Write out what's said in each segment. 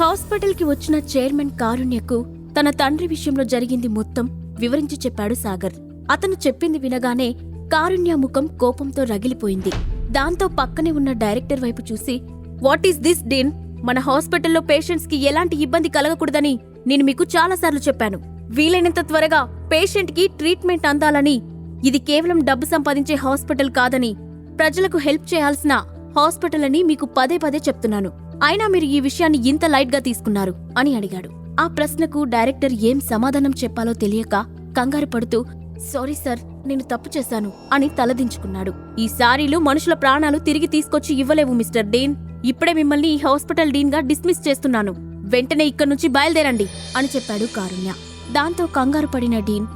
హాస్పిటల్కి వచ్చిన చైర్మన్ కారుణ్యకు తన తండ్రి విషయంలో జరిగింది మొత్తం వివరించి చెప్పాడు సాగర్. అతను చెప్పింది వినగానే కారుణ్య ముఖం కోపంతో రగిలిపోయింది. దాంతో పక్కనే ఉన్న డైరెక్టర్ వైపు చూసి వాట్ ఈస్ దిస్ డీన్? మన హాస్పిటల్లో పేషెంట్స్కి ఎలాంటి ఇబ్బంది కలగకూడదని నేను మీకు చాలాసార్లు చెప్పాను. వీలైనంత త్వరగా పేషెంట్కి ట్రీట్మెంట్ అందాలని ఇది కేవలం డబ్బు సంపాదించే హాస్పిటల్ కాదని ప్రజలకు హెల్ప్ చేయాల్సిన హాస్పిటల్ అని మీకు పదే పదే చెప్తున్నాను. అయినా మీరు ఈ విషయాన్ని ఇంత లైట్గా తీసుకున్నారు? అని అడిగాడు. ఆ ప్రశ్నకు డైరెక్టర్ ఏం సమాధానం చెప్పాలో తెలియక కంగారు పడుతూ సారీ సార్ నేను తప్పు చేశాను అని తలదించుకున్నాడు. ఈ సారీలు మనుషుల ప్రాణాలు తిరిగి తీసుకొచ్చి ఇవ్వలేవు మిస్టర్ డీన్. ఇప్పుడే మిమ్మల్ని ఈ హాస్పిటల్ డీన్గా డిస్మిస్ చేస్తున్నాను. వెంటనే ఇక్కడి నుంచి బయలుదేరండి అని చెప్పాడు కారుణ్య. దాంతో కంగారు పడిన డీన్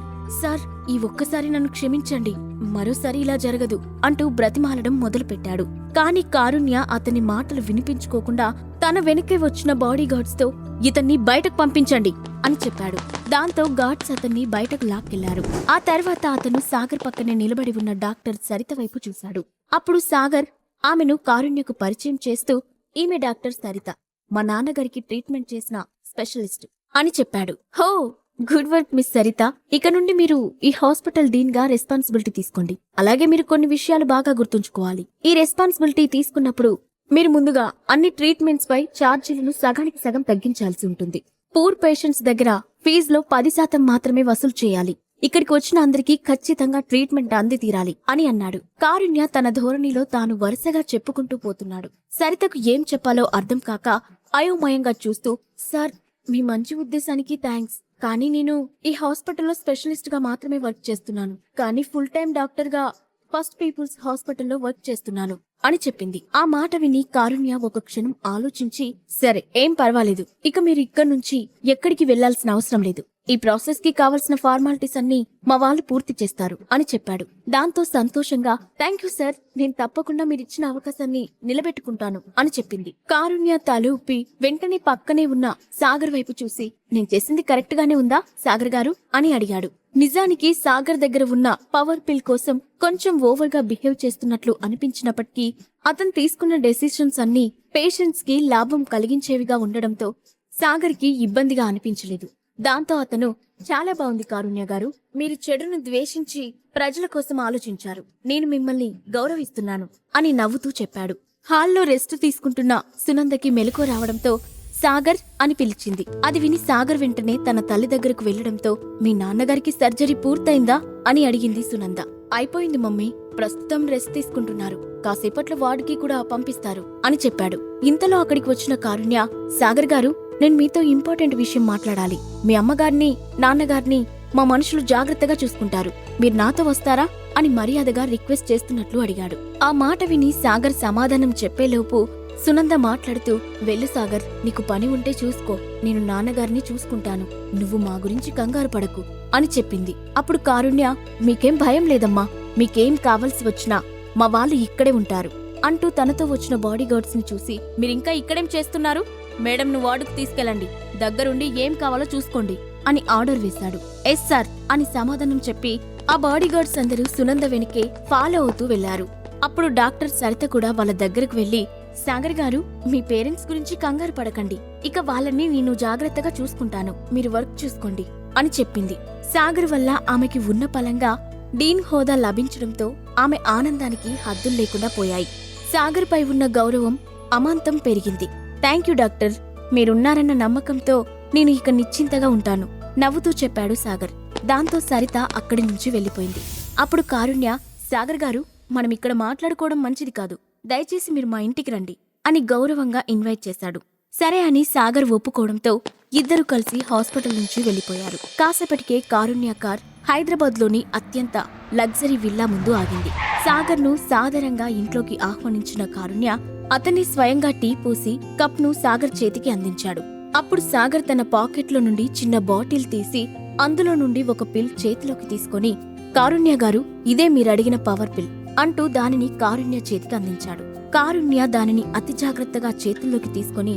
సార్ ఈ ఒక్కసారి నన్ను క్షమించండి. మరోసారి ఇలా జరగదు అంటూ బ్రతిమాలడం మొదలుపెట్టాడు. కాని కారుణ్య అతని మాటలు వినిపించుకోకుండా తన వెనకే వచ్చిన బాడీగార్డ్స్తో ఇతన్ని బయటకు పంపించండి అని చెప్పాడు. దాంతో గార్డ్స్ అతన్ని బయటకు లాక్కెళ్ళారు. ఆ తర్వాత అతను సాగర్ పక్కనే నిలబడి ఉన్న డాక్టర్ సరిత వైపు చూశాడు. అప్పుడు సాగర్ ఆమెను కారుణ్యకు పరిచయం చేస్తూ ఈమె డాక్టర్ సరిత మా నాన్నగారికి ట్రీట్మెంట్ చేసిన స్పెషలిస్ట్ అని చెప్పాడు. హో! Good work miss Saritha. ఇక నుండి మీరు ఈ హాస్పిటల్ డీన్గా రెస్పాన్సిబిలిటీ తీసుకోండి. అలాగే మీరు కొన్ని విషయాలు బాగా గుర్తుంచుకోవాలి. ఈ రెస్పాన్సిబిలిటీ తీసుకున్నప్పుడు మీరు ముందుగా అన్ని ట్రీట్మెంట్స్ పై ఛార్జీలను సగానికి సగం తగ్గించాల్సి ఉంటుంది. పూర్ పేషెంట్స్ దగ్గర ఫీజులో పది శాతం మాత్రమే వసూలు చేయాలి. ఇక్కడికి వచ్చిన అందరికీ ఖచ్చితంగా ట్రీట్మెంట్ అంది తీరాలి అని అన్నాడు. కారుణ్య తన ధోరణిలో తాను వరుసగా చెప్పుకుంటూ పోతున్నాడు. సరితకు ఏం చెప్పాలో అర్థం కాక అయోమయంగా చూస్తూ సార్ మీ మంచి ఉద్దేశానికి థ్యాంక్స్ కానీ నేను ఈ హాస్పిటల్లో స్పెషలిస్ట్గా మాత్రమే వర్క్ చేస్తున్నాను. కానీ ఫుల్ టైం డాక్టర్గా ఫస్ట్ పీపుల్స్ హాస్పిటల్లో వర్క్ చేస్తున్నాను అని చెప్పింది. ఆ మాట విని కారుణ్య ఒక క్షణం ఆలోచించి సరే ఏం పర్వాలేదు. ఇక మీరు ఇక్కడి నుంచి ఎక్కడికి వెళ్ళాల్సిన అవసరం లేదు. ఈ ప్రాసెస్కి కావలసిన ఫార్మాలిటీస్ అన్ని మా వాళ్ళు పూర్తి చేస్తారు అని చెప్పాడు. దాంతో సంతోషంగా థ్యాంక్ యూ సార్ నేను తప్పకుండా మీరిచ్చిన అవకాశాన్ని నిలబెట్టుకుంటాను అని చెప్పింది. కారుణ్య తల ఊపి వెంటనే పక్కనే ఉన్న సాగర్ వైపు చూసి నేను చేసింది కరెక్ట్ గానే ఉందా సాగర్ గారు? అని అడిగాడు. నిజానికి సాగర్ దగ్గర ఉన్న పవర్ పిల్ కోసం కొంచెం ఓవర్గా బిహేవ్ చేస్తున్నట్లు అనిపించినప్పటికీ అతను తీసుకున్న డెసిషన్స్ అన్ని పేషెంట్స్కి లాభం కలిగించేవిగా ఉండడంతో సాగర్కి ఇబ్బందిగా అనిపించలేదు. దాంతో అతను చాలా బాగుంది కారుణ్య గారు. మీరు చెడును ద్వేషించి ప్రజల కోసం ఆలోచించారు. నేను మిమ్మల్ని గౌరవిస్తున్నాను అని నవ్వుతూ చెప్పాడు. హాల్లో రెస్ట్ తీసుకుంటున్న సునందకి మెలకు రావడంతో సాగర్ అని పిలిచింది. అది విని సాగర్ వెంటనే తన తల్లి దగ్గరకు వెళ్ళడంతో మీ నాన్నగారికి సర్జరీ పూర్తయిందా? అని అడిగింది సునంద. అయిపోయింది మమ్మీ. ప్రస్తుతం రెస్ట్ తీసుకుంటున్నారు. కాసేపట్లో వార్డుకి కూడా పంపిస్తారు అని చెప్పాడు. ఇంతలో అక్కడికి వచ్చిన కారుణ్య సాగర్ గారు నేను మీతో ఇంపార్టెంట్ విషయం మాట్లాడాలి. మీ అమ్మగారిని నాన్నగారిని మా మనుషులు జాగ్రత్తగా చూసుకుంటారు. మీరు నాతో వస్తారా అని మర్యాదగా రిక్వెస్ట్ చేస్తున్నట్లు అడిగాడు. ఆ మాట విని సాగర్ సమాధానం చెప్పేలోపు సునంద మాట్లాడుతూ వెళ్ళు సాగర్ నీకు పని ఉంటే చూసుకో. నేను నాన్నగారిని చూసుకుంటాను. నువ్వు మా గురించి కంగారు పడకు అని చెప్పింది. అప్పుడు కారుణ్య మీకేం భయం లేదమ్మా. మీకేం కావలసి వచ్చినా మా వాళ్ళు ఇక్కడే ఉంటారు అంటూ తనతో వచ్చిన బాడీగార్డ్స్ని చూసి మీరింకా ఇక్కడేం చేస్తున్నారు? మేడంను వార్డుకు తీసుకెళ్ళండి. దగ్గరుండి ఏం కావాలో చూసుకోండి అని ఆర్డర్ వేశాడు. ఎస్ సార్ అని సమాధానం చెప్పి ఆ బాడీగార్డ్స్ అందరూ సునంద వెనుకే ఫాలో అవుతూ వెళ్ళారు అప్పుడు డాక్టర్ సరిత కూడా వాళ్ళ దగ్గరకు వెళ్ళి సాగర్ గారు మీ పేరెంట్స్ గురించి కంగారు పడకండి. ఇక వాళ్ళని నేను జాగ్రత్తగా చూసుకుంటాను. మీరు వర్క్ చూసుకోండి అని చెప్పింది. సాగర్ వల్ల ఆమెకి ఉన్న పలంగా డీన్ హోదా లభించడంతో ఆమె ఆనందానికి హద్దులు లేకుండా పోయాయి. సాగర్ పై ఉన్న గౌరవం అమాంతం పెరిగింది. Thank you doctor. మీరున్నారన్న నమ్మకంతో నేను ఇక నిశ్చింతగా ఉంటాను నవ్వుతూ చెప్పాడు సాగర్. దాంతో సరిత అక్కడి నుంచి వెళ్ళిపోయింది. అప్పుడు కారుణ్య సాగర్ గారు మనం ఇక్కడ మాట్లాడుకోవడం మంచిది కాదు దయచేసి మీరు మా ఇంటికి రండి అని గౌరవంగా ఇన్వైట్ చేశాడు. సరే అని సాగర్ ఒప్పుకోవడంతో ఇద్దరు కలిసి హాస్పిటల్ నుంచి వెళ్ళిపోయారు కాసేపటికే కారుణ్య కార్ హైదరాబాద్లోని అత్యంత లగ్జరీ విల్లా ముందు ఆగింది. సాగర్ను సాదరంగా ఇంట్లోకి ఆహ్వానించిన కారుణ్య అతన్ని స్వయంగా టీ పోసి కప్ను సాగర్ చేతికి అందించాడు. అప్పుడు సాగర్ తన పాకెట్లో నుండి చిన్న బాటిల్ తీసి అందులో నుండి ఒక పిల్ చేతిలోకి తీసుకొని కారుణ్య గారు ఇదే మీరడిగిన పవర్ పిల్ అంటూ దానిని కారుణ్య చేతికి అందించాడు. కారుణ్య దానిని అతి జాగ్రత్తగా చేతుల్లోకి తీసుకొని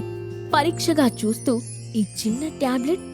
పరీక్షగా చూస్తూ ఈ చిన్న టాబ్లెట్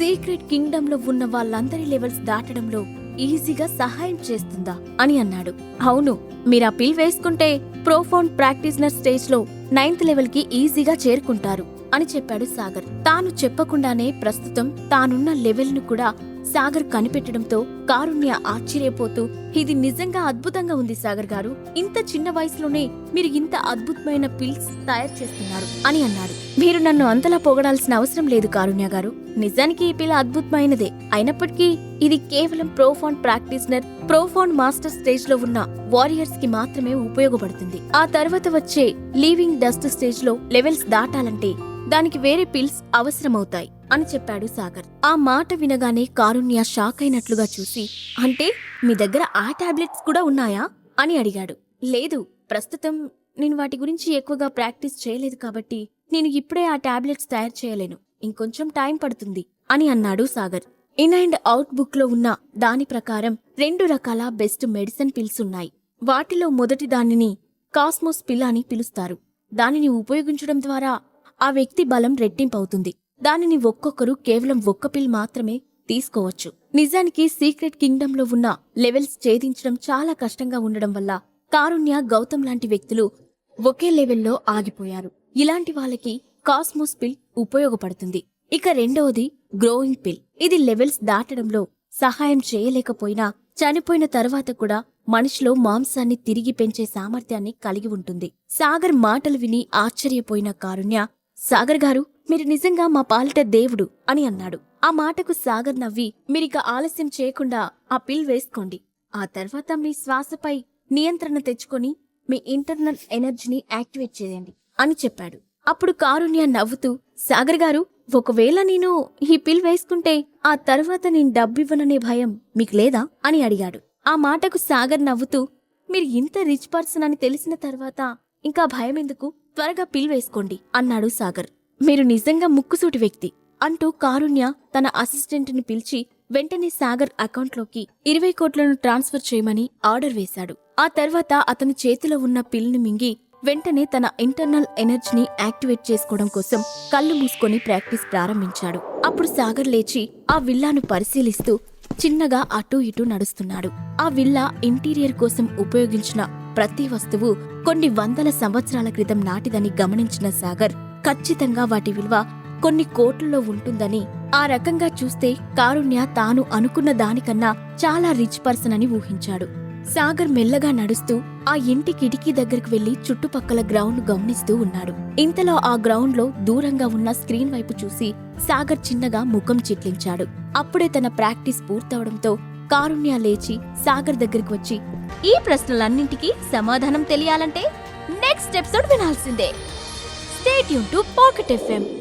సీక్రెట్ కింగ్డమ్లో ఉన్న వాళ్ళందరి లెవెల్స్ దాటడంలో ఈజీగా సహాయం చేస్తుందా అని అన్నాడు. అవును మీరు ఆ పిల్ వేసుకుంటే ప్రోఫౌండ్ ప్రాక్టీస్నర్ స్టేజ్లో నైన్త్ లెవెల్కి ఈజీగా చేరుకుంటారు అని చెప్పాడు సాగర్. తాను చెప్పకుండానే ప్రస్తుతం తానున్న లెవెల్ను కూడా సాగర్ కనిపెట్టడంతో కారుణ్య ఆశ్చర్యపోతూ ఇది నిజంగా అద్భుతంగా ఉంది సాగర్ గారు. ఇంత చిన్న వయసులోనే మీరు ఇంత అద్భుతమైన పిల్స్ తయారు చేస్తున్నారు అని అన్నాడు మీరు నన్ను అంతలా పొగడాల్సిన అవసరం లేదు కారుణ్య గారు. నిజానికి ఈ పిల్ల అద్భుతమైనదే. అయినప్పటికీ ఇది కేవలం ప్రోఫాన్ ప్రాక్టీస్నర్ ప్రోఫాన్ మాస్టర్ స్టేజ్లో ఉన్న వారియర్స్కి మాత్రమే ఉపయోగపడుతుంది. ఆ తర్వాత వచ్చే లీవింగ్ డస్ట్ స్టేజ్లో లెవెల్స్ దాటాలంటే దానికి వేరే పిల్స్ అవసరమవుతాయి. అని చెప్పాడు సాగర్. ఆ మాట వినగానే కారుణ్య షాక్ అయినట్లుగా చూసి అంటే మీ దగ్గర ఆ టాబ్లెట్స్ కూడా ఉన్నాయా? అని అడిగాడు. లేదు. ప్రస్తుతం నేను వాటి గురించి ఎక్కువగా ప్రాక్టీస్ చేయలేదు కాబట్టి నేను ఇప్పుడే ఆ టాబ్లెట్స్ తయారు చేయలేను. ఇంకొంచెం టైం పడుతుంది అని అన్నాడు సాగర్. ఇన్ అండ్ అవుట్ బుక్లో ఉన్న దాని ప్రకారం రెండు రకాల బెస్ట్ మెడిసిన్ పిల్స్ ఉన్నాయి. వాటిలో మొదటి దానిని కాస్మోస్ పిల్ అని పిలుస్తారు. దానిని ఉపయోగించడం ద్వారా ఆ వ్యక్తి బలం రెట్టింపవుతుంది. దానిని ఒక్కొక్కరు కేవలం ఒక్క పిల్ మాత్రమే తీసుకోవచ్చు. నిజానికి సీక్రెట్ కింగ్డంలో ఉన్న లెవెల్స్ ఛేదించడం చాలా కష్టంగా ఉండడం వల్ల కారుణ్య గౌతమ్ లాంటి వ్యక్తులు ఒకే లెవెల్లో ఆగిపోయారు. ఇలాంటి వాళ్ళకి కాస్మోస్ పిల్ ఉపయోగపడుతుంది. ఇక రెండవది గ్రోయింగ్ పిల్. ఇది లెవెల్స్ దాటడంలో సహాయం చేయలేకపోయినా చనిపోయిన తర్వాత కూడా మనిషిలో మాంసాన్ని తిరిగి పెంచే సామర్థ్యాన్ని కలిగి ఉంటుంది. సాగర్ మాటలు విని ఆశ్చర్యపోయిన కారుణ్య సాగర్ గారు మీరు నిజంగా మా పాలిట దేవుడు అని అన్నాడు. ఆ మాటకు సాగర్ నవ్వి మీరిక ఆలస్యం చేయకుండా ఆ పిల్ వేసుకోండి. ఆ తర్వాత మీ శ్వాసపై నియంత్రణ తెచ్చుకొని మీ ఇంటర్నల్ ఎనర్జీని యాక్టివేట్ చేయండి అని చెప్పాడు. అప్పుడు కారుణ్య నవ్వుతూ సాగర్ గారు ఒకవేళ నేను ఈ పిల్ వేసుకుంటే ఆ తర్వాత నేను డబ్బివ్వననే భయం మీకు లేదా అని అడిగాడు. ఆ మాటకు సాగర్ నవ్వుతూ మీరు ఇంత రిచ్ పర్సన్ అని తెలిసిన తర్వాత ఇంకా భయం ఎందుకు? త్వరగా పిల్ వేసుకోండి అన్నాడు సాగర్. మీరు నిజంగా ముక్కుసూటి వ్యక్తి అంటూ కారుణ్య తన అసిస్టెంట్ని పిలిచి వెంటనే సాగర్ అకౌంట్లోకి ఇరవై కోట్లను ట్రాన్స్ఫర్ చేయమని ఆర్డర్ వేశాడు. ఆ తర్వాత అతని చేతిలో ఉన్న పిల్ని మింగి వెంటనే తన ఇంటర్నల్ ఎనర్జీని యాక్టివేట్ చేసుకోవడం కోసం కళ్ళు మూసుకొని ప్రాక్టీస్ ప్రారంభించాడు. అప్పుడు సాగర్ లేచి ఆ విల్లాను పరిశీలిస్తూ చిన్నగా అటూ ఇటూ నడుస్తున్నాడు. ఆ విల్లా ఇంటీరియర్ కోసం ఉపయోగించిన ప్రతి వస్తువు కొన్ని వందల సంవత్సరాల క్రితం నాటిదని గమనించిన సాగర్ ఖచ్చితంగా వాటి విలువ కొన్ని కోట్లలో ఉంటుందని ఆ రకంగా చూస్తే కారుణ్య తాను అనుకున్న దానికన్నా చాలా రిచ్ పర్సన్ అని ఊహించాడు. సాగర్ మెల్లగా నడుస్తూ ఆ ఇంటి కిటికీ దగ్గరకు వెళ్ళి చుట్టుపక్కల గ్రౌండ్ గమనిస్తూ ఉన్నాడు. ఇంతలో ఆ గ్రౌండ్లో దూరంగా ఉన్న స్క్రీన్ వైపు చూసి సాగర్ చిన్నగా ముఖం చిట్లించాడు. అప్పుడే తన ప్రాక్టీస్ పూర్తవడంతో కారుణ్య లేచి సాగర్ దగ్గరికి వచ్చి ఈ ప్రశ్నలన్నింటికీ సమాధానం తెలియాలంటే నెక్స్ట్ ఎపిసోడ్ వినాల్సిందే. Stay tuned to Pocket FM